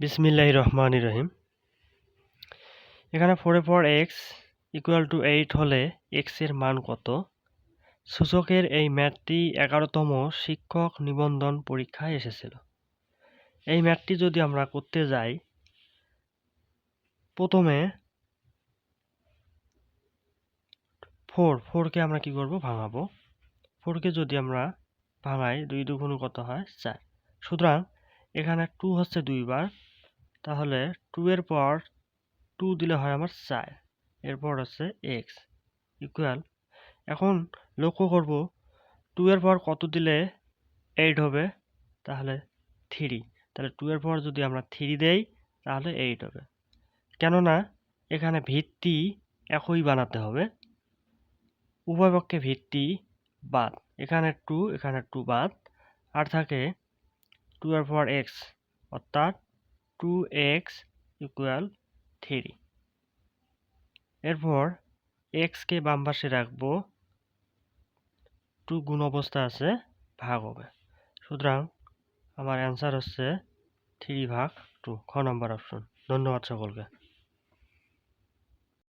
বিসমিল্লাহ রহমান রহিম। এখানে ফোরের পর এক্স ইকুয়াল টু এইট হলে এক্সের মান কত? সূচকের এই ম্যাথটি এগারোতম শিক্ষক নিবন্ধন পরীক্ষায় এসেছিল। এই ম্যাথটি যদি আমরা করতে যাই, প্রথমে ফোর ফোরকে আমরা কি করব? ভাঙাবো। ফোরকে যদি আমরা ভাঙাই, দুই দুগুণ কত হয়? চার। সুতরাং এখানে টু হচ্ছে দুইবার তাহলে টু এর পর টু দিলে হয় আমার চার। এরপর হচ্ছে এক্স ইকুয়াল এখন লক্ষ্য করব টু এর পর কত দিলে এইট হবে? তাহলে থ্রি তাহলে টু এর পর যদি আমরা থ্রি দেই, তাহলে এইট হবে। কেননা এখানে ভিত্তি একই বানাতে হবে। উভয় পক্ষে ভিত্তি বাদ। এখানে টু এখানে টু বাদ। আর থাকে টু এর পর এক্স অর্থাৎ টু এক্স ইকুয়াল থ্রি এরপর এক্সকে বাম পাশে রাখব। টু গুণ অবস্থা আছে, ভাগ হবে। সুতরাং আমার অ্যান্সার হচ্ছে থ্রি ভাগ টু খ নম্বর অপশন ধন্যবাদ সকলকে।